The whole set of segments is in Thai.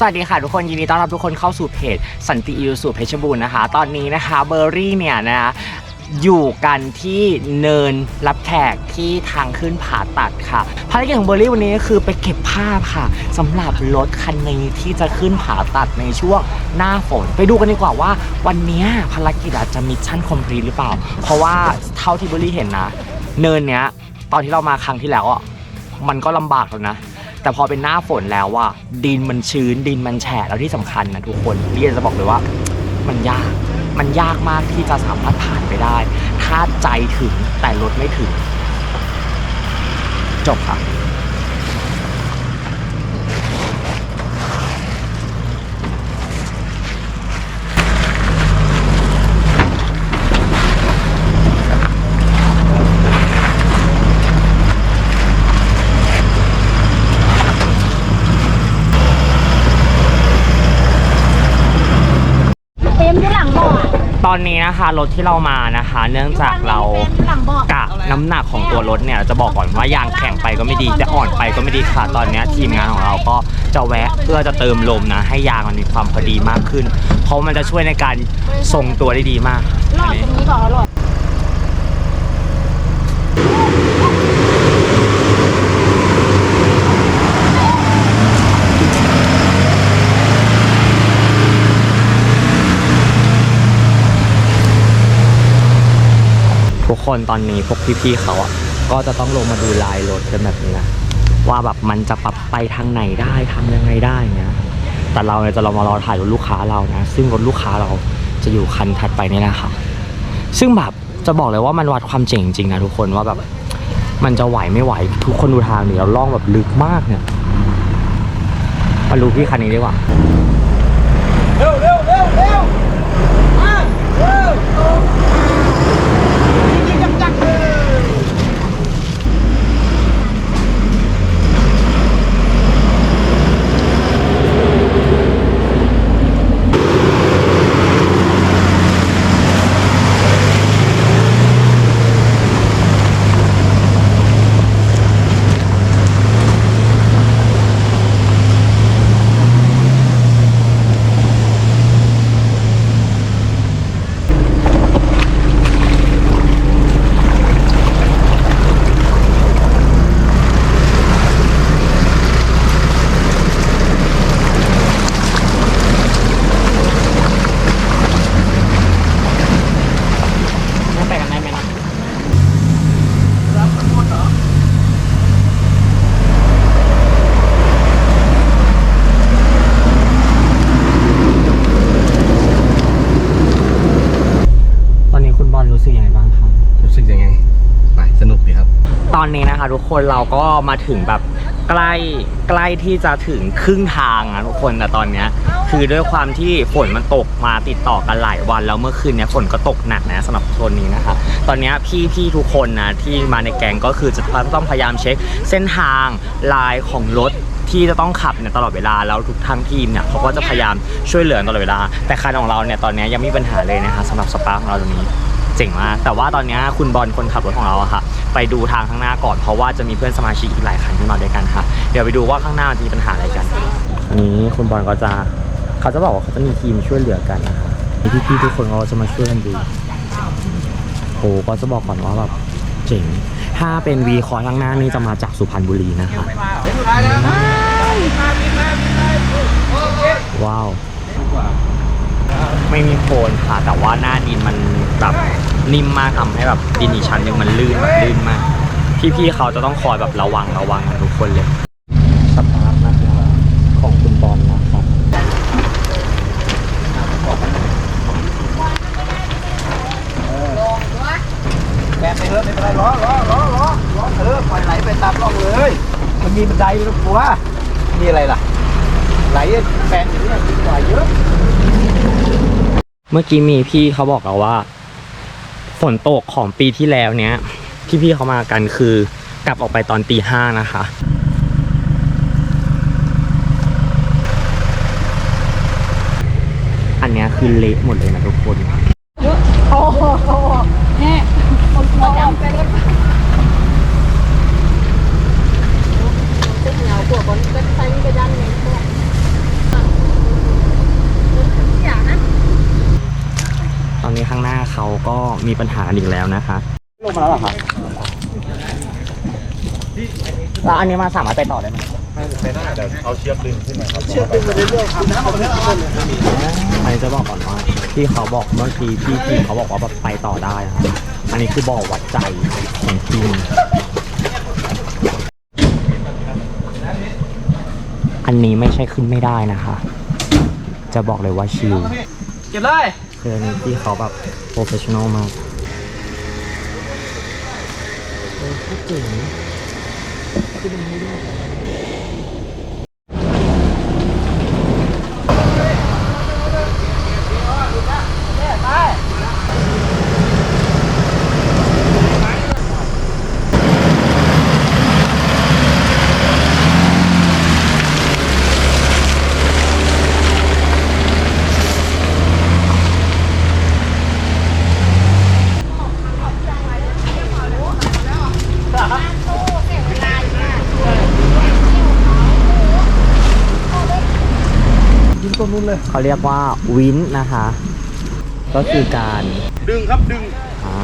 สวัสดีค่ะทุกคนยินดีต้อนรับทุกคนเข้าสู่เพจสันติอิวสู่เพชรบูรณ์นะคะ ตอนนี้นะคะเบอร์รี่เนี่ยนะอยู่กันที่เนินรับแขกที่ทางขึ้นผาตัดค่ะภารกิจของเบอร์รี่วันนี้ก็คือไปเก็บภาพค่ะสำหรับรถคันนี้ที่จะขึ้นผาตัดในช่วงหน้าฝน ไปดูกันดีกว่าว่า วันนี้ภารกิจอาจจะมิชชั่นคอมพลีทหรือเปล่า เพราะว่าเท่าที่เบอร์รี่เห็นนะ เนินเนี้ยตอนที่เรามาครั้งที่แล้วอะมันก็ลำบากแล้วนะ แต่พอเป็นหน้าฝนแล้วว่าดินมันชื้นดินมันแฉะแล้วที่สำคัญนะทุกคนเรียนจะบอกเลยว่า มันยากมันยากมากที่จะสามารถผ่านไปได้ ถ้าใจถึงแต่รถไม่ถึง จบครับ เต็มอยู่หลั งบ่อตอนนี้นะคะรถที่เรามานะคะ เนื่องจากเราต็มอยู่หลังบ่อกะน้ำหนักของตัวรถเนี่ยจะบอกก่อนว่ายางแข็งไปก็ไม่ดีแต่อ่อนไปก็ไม่ดีค่ะตอนนี้ทีมงานของเราก็จะแวะเพื่อจะเติมลมนะ ให้ยางมันมีความพอดีมากขึ้น เพราะมันจะช่วยในการทรงตัวได้ดีมากหลออัดนนี้ตรงนี้ก่อนหลอด คนตอนนี้พวกพี่ๆเขาอะก็จะต้องลงมาดูลายรถกันแบบนี้นะว่าแบบมันจะปรับไปทางไหนได้ทำยังไงได้เงี้ยแต่เราเนี่ยจะเรามารอถ่ายรถลูกค้าเรานะ ซึ่งรถลูกค้าเราจะอยู่คันถัดไปนี่แหละค่ะซึ่งแบบจะบอกเลยว่ามันวัดความเจ๋งจริงนะทุกคนว่าแบบมันจะไหวไม่ไหว ทุกคนดูทางนี่เราล่องแบบลึกมากเนี่ยมาดูพี่คันนี้ดีกว่าไปกันได้ไหมนะ ตอนนี้คุณบอลรู้สึกยังไงบ้างครับ รู้สึกยังไง ไปสนุกดีครับ ตอ นะคะทุกคนเราก็มาถึงแบบใกล้ใกล้ที่จะถึงครึ่งทางนะทุกคนแต่ตอนเนี้ยคือด้วยความที่ฝนมันตกมาติดต่อกันหลายวันแล้วเมื่อคืนเนี้ยฝนก็ตกหนักนะสำหรับโซนนี้นะคะ ตอนเนี้ยพี่พี่ทุกคนนะที่มาในแก๊งก็คือจะต้องพยายามเช็คเส้นทางลายของรถที่จะต้องขับเนี่ยตลอดเวลาแล้วทุกทางทีมเนี่ยเขาก็จะพยายามช่วยเหลือตลอดเวลา แต่คันของเราเนี่ยตอนนี้ยังไม่มีปัญหาเลยนะคะสำหรับสปาร์ของเราตรงนี้เจ๋งมากแต่ว่าตอนนี้คุณบอลคนขับรถของเราอะค่ะ ไปดูทางข้างหน้าก่อนเพราะว่าจะมีเพื่อนสมาชิกอีกหลายคันที่มาด้วยกันค่ะ เดี๋ยวไปดูว่าข้างหน้ามันจะมีปัญหาอะไรกัน อันนี้คุณบอลก็จะเขาจะบอกว่าเขาจะมีทีมช่วยเหลือกันนะคะพี่พี่ๆทุกคนก็จะมาช่วยกันดูโอ้ก็จะบอกก่อนว่าแบบเจ๋งถ้าเป็นวีคอร์ข้างหน้านี่จะมาจากสุพรรณบุรีนะคะว้าว ไม่มีโคลนค่ะ แต่ว่าหน้าดินมันแบบนิ่มมากทำให้แบบดินอีกชั้นหนึ่งมันลื่นแบบลื่นมาก พี่ๆเขาจะต้องคอยแบบระวังระวังกันทุกคนเลยสตาร์ทนะครับของคุณบอลนะครับแบกไปเถอะไม่เป็นไรล้อล้อล้อล้อล้อเออปล่อยไหลไปตามร่องเลย มันมีบันไดไม่ต้องกลัวมีอะไรล่ะ ไหลแฟนอย่างนี้ดีกว่าเยอะ เมื่อกี้มีพี่เขาบอกเราว่า ฝนตกของปีที่แล้วเนี้ย ที่พี่เขามากันคือกลับออกไปตอนตีห้านะคะอันเนี้ยคือเละหมดเลยนะทุกคนโอ้โหเนี่ยคนหัวดำไปรถเงากลัวบนเป็นไฟนี่ก็ยันไงพ วกนี้ข้างหน้าเขาก็มีปัญหาอีกแล้วนะคะลงมาแล้วเหรอครับแล้วอันนี้มาสามารถไปต่อได้ไหมเชือกดึงไปเรื่อยๆครับน้ำออกมาแล้วเอาเลยอันนี้จะบอกก่อนว่าที่เขาบอกเมื่อกี้พี่ทีมเขาบอกว่าแบบไปต่อได้ครับอันนี้คือบ่อวัดใจของทีมอันนี้ไม่ใช่ขึ้นไม่ได้นะคะ จะบอกเลยว่าชิลเก็บเลย คืออันนี้ที่เขาแบบโปรเฟชชั่นอลมากเออพูดเจ๋งยิง เลยเขาเรียกว่าวินนะคะ ก็คือการดึงครับดึงอ่า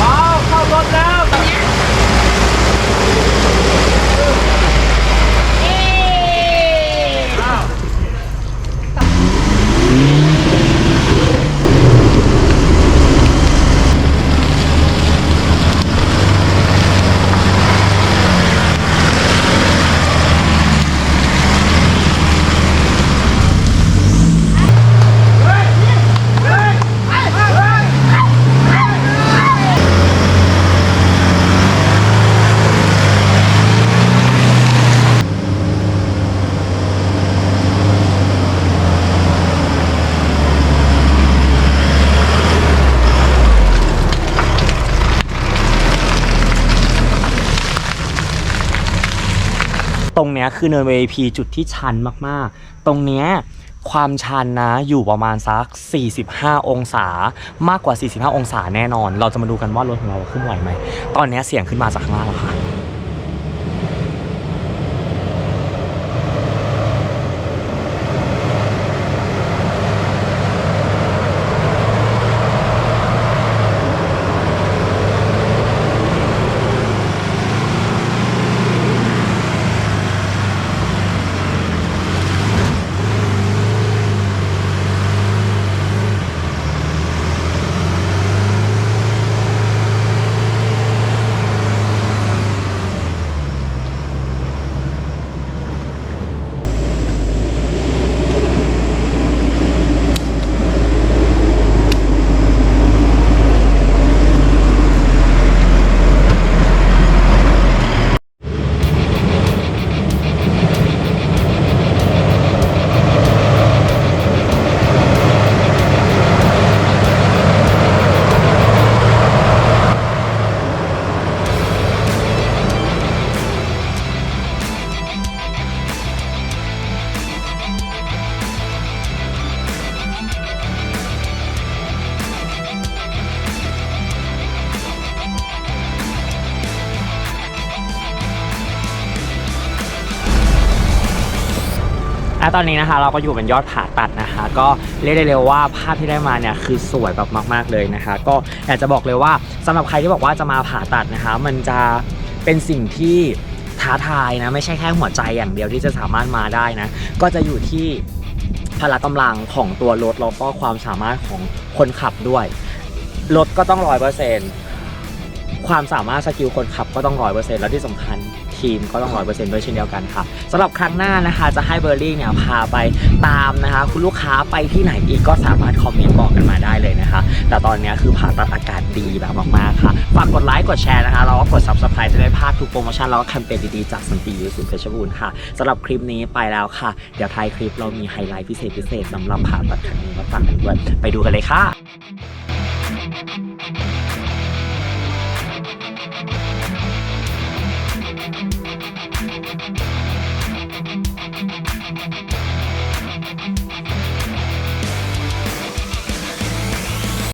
เอาเข้ารถแล้ว ตรงเนี้ยคือเนิน VIP จุดที่ชันมากๆ ตรงเนี้ยความชันนะอยู่ประมาณสัก 45 องศามากกว่า 45 องศาแน่นอน เราจะมาดูกันว่ารถของเราขึ้นไหวไหม ตอนเนี้ยเสียงขึ้นมาจากข้างล่างแล้วค่ะ และตอนนี้นะคะเราก็อยู่บนยอดผาตัดนะคะ ก็เรียกได้เลยว่าภาพที่ได้มาเนี่ยคือสวยแบบมาก ๆเลยนะคะ ก็อยากจะบอกเลยว่าสำหรับใครที่บอกว่าจะมาผ่าตัดนะคะ มันจะเป็นสิ่งที่ท้าทายนะไม่ใช่แค่หัวใจอย่างเดียวที่จะสามารถมาได้นะ ก็จะอยู่ที่พละกำลังของตัวรถแล้วก็ความสามารถของคนขับด้วยรถก็ต้องร้อยเปอร์เซ็นต์ความสามารถสกิลคนขับก็ต้องร้อยเปอร์เซ็นต์แล้วที่สำคัญ ทีมก็ต้องร้อยเปอร์เซ็นต์ด้วยเช่นเดียวกันค่ะสำหรับครั้งหน้านะคะจะให้เบอร์รี่เนี่ยพาไปตามนะคะ คุณลูกค้าไปที่ไหนอีกก็สามารถคอมเมนต์บอกกันมาได้เลยนะคะ แต่ตอนนี้คือผ่าตัดอากาศดีแบบมากๆค่ะฝากกดไลค์กดแชร์นะคะแล้วก็กด subscribe จะได้พลาดทุกโปรโมชั่นแล้วก็แคมเปญดีๆจากสันติยูสุเพชรบูรณ์ค่ะสำหรับคลิปนี้ไปแล้วค่ะ เดี๋ยวท้ายคลิปเรามีไฮไลท์พิเศษพิเศษสำหรับผ่าตัดครั้งนี้มาฝากกันด้วยไปดูกันเลยค่ะ